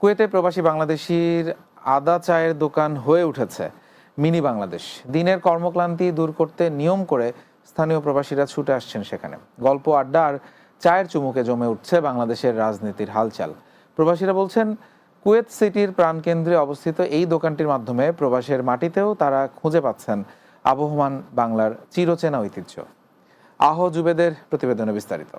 কুয়েতে প্রবাসী বাংলাদেশির আদা চায়ের দোকান হয়ে উঠেছে, মিনি বাংলাদেশ। দিনের কর্মক্লান্তি দূর করতে নিয়ম করে স্থানীয় প্রবাসীরা ছুটে আসছেন সেখানে। গল্প, আড্ডা আর চায়ের চুমুকে জমে উঠছে বাংলাদেশের রাজনীতির হালচাল। প্রবাসীরা বলছেন, কুয়েত সিটির প্রাণকেন্দ্রে অবস্থিত এই দোকানটির মাধ্যমে প্রবাসের মাটিতেও তারা খুঁজে পাচ্ছেন আবহমান বাংলার চিরচেনা ঐতিহ্য। আহ জুবেদের প্রতিবেদনে বিস্তারিত।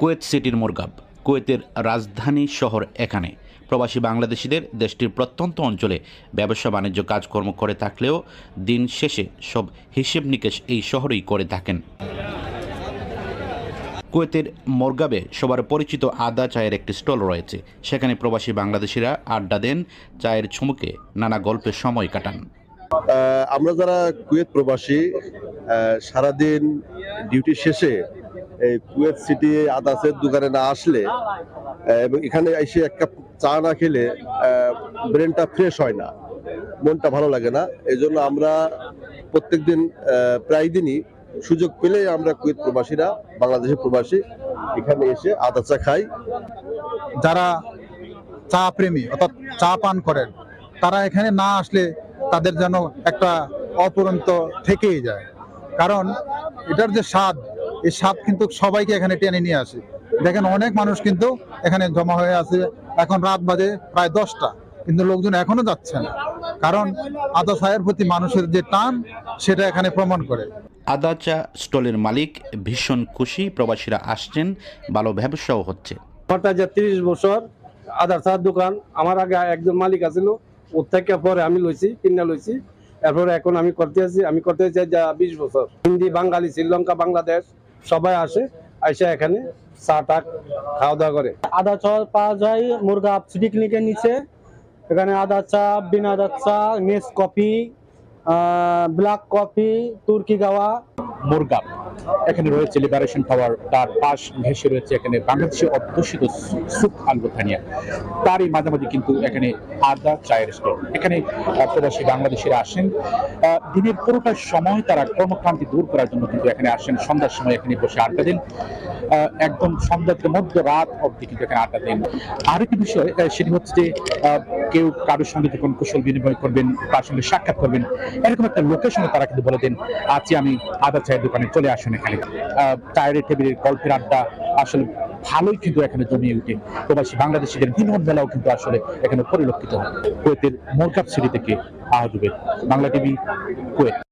কুয়েত সিটির মোরগাব, কুয়েতের রাজধানী শহর এখানে। প্রবাসী বাংলাদেশিদের দেশটির প্রত্যন্ত অঞ্চলে ব্যবসা বাণিজ্য কাজকর্ম করে থাকলেও দিন শেষে সব হিসেব নিকেশ এই শহরেই করে থাকেন। কুয়েতের মোরগাবে সবার পরিচিত আদা চায়ের একটি স্টল রয়েছে। সেখানে প্রবাসী বাংলাদেশিরা আড্ডা দেন, চায়ের ছুমুকে নানা গল্পের সময় কাটান। আমরা যারা কুয়েত প্রবাসী সারাদিন ডিউটি শেষে এই কুয়েত সিটি আদাসের দোকানে না আসলে এবং এখানে এসে এক কাপ চা না খেলে ব্রেনটা ফ্রেশ হয় না মনটা ভালো লাগে না। এই জন্য আমরা প্রত্যেকদিন আহ, প্রায় দিনই সুযোগ পেলেই আমরা কুয়েত প্রবাসীরা বাংলাদেশের প্রবাসী এখানে এসে আদা চা খাই। যারা চা প্রেমী অর্থাৎ চা পান করেন তারা এখানে না আসলে তাদের যেন একটা অপরন্ত থেকেই যায়। কারণ এটার যে স্বাদ এই সাপ কিন্তু সবাইকে এখানে টেনে নিয়ে আসে। দেখেন অনেক মানুষ কিন্তু এখানে জমা হয়ে আছে। এখন রাত বাজে প্রায় দশটা। কিন্তু লোকজন এখনও যাচ্ছে না। কারণ আদা চায়ের প্রতি মানুষের যে টান সেটা এখানে প্রমাণ করে। আদা চা স্টলের মালিক ভীষণ খুশি প্রবাসীরা আসছেন ভালো ব্যবসাও হচ্ছে। আমারটা যে তিরিশ বছর আধার চার দোকান। আমার আগে একজন মালিক আছিল ওর থেকে পরে আমি লইছি কিনা লইছি। এরপরে এখন আমি করতে আছি আমি করতে চাই যা বিশ বছর। হিন্দি বাঙালি শ্রীলঙ্কা বাংলাদেশ। সবাই আসে, আইসা এখানে চা টা খাওয়া দাওয়া করে। আদা চা পাওয়া যায়, মুরগা সিটি ক্লিনিকের নিচে। এখানে আদা চা, বিনা আদা চা নেস কফি ব্ল্যাক কফি, তুর্কি গাওয়া। মোরগাব এখানে রয়েছে লিবারেশন টাওয়ার তার পাশ ঘেসে রয়েছে এখানে বাংলাদেশে অধ্যুষিত সুখ আলবুথানিয়া তারই মাঝামাঝি কিন্তু এখানে আদা চায়ের স্টল এখানে প্রবাসী বাংলাদেশিরা আসেন। দিনের পুরোটা সময় তারা কর্মক্রান্তি দূর করার জন্য কিন্তু এখানে আসেন। সন্ধ্যার সময় এখানে বসে আড্ডা দেন। একদম সন্ধ্যা থেকে মধ্য রাত অবধি কিন্তু এখানে আড্ডা দেন। আরেকটি বিষয় আহ, সেটি হচ্ছে যে কেউ কারোর সঙ্গে যখন কুশল বিনিময় করবেন তার সঙ্গে সাক্ষাৎ করবেন এরকম একটা সঙ্গে তারা কিন্তু বলে দেন আজকে আমি আদা চায়ের দোকানে চলে আসুন এখানে। আহ, চায়ের টেবিলের গল্পের আড্ডা আসলে ভালোই কিন্তু এখানে জমিয়ে উঠে প্রবাসী বাংলাদেশিদের বিনোদ মেলাও কিন্তু আসলে এখানে পরিলক্ষিত হয়। কুয়েতের মোরকাপ সিটি থেকে আহজুবে বাংলা টিভি কুয়েত।